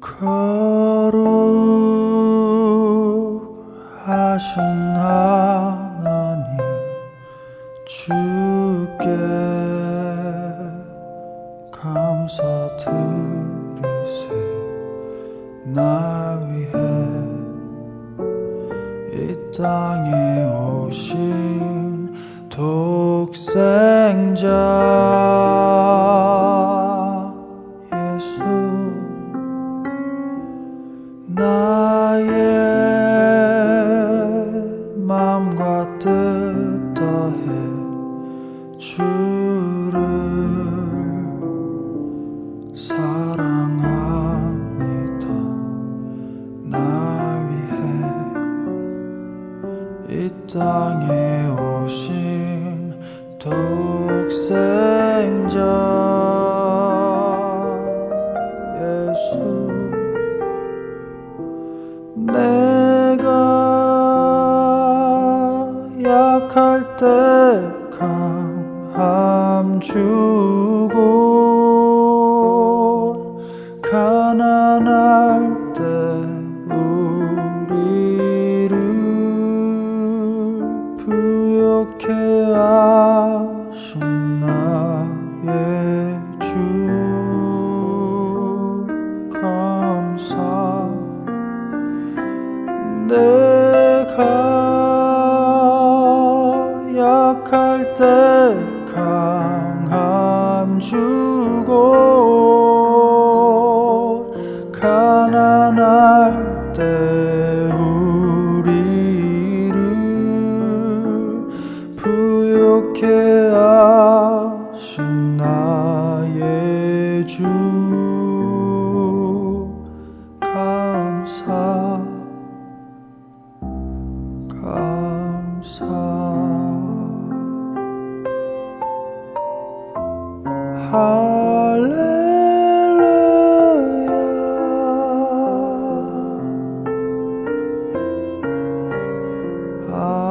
거룩하신 하나님 주께 감사드리세. 나 위해 이 땅에 오신 독생자 나의 마음과 뜻 다해. 주를 사랑합니다. 나 위해 이 땅에 오신 독 약할 때 강함 주고 가난할 때 우리를 부욕해 하신 나의 주 감사. 내 약할 때 강함 주고 가난할 때 우리를 부욕해 하신 나의 주. 감사 감사 Hallelujah. Hallelujah.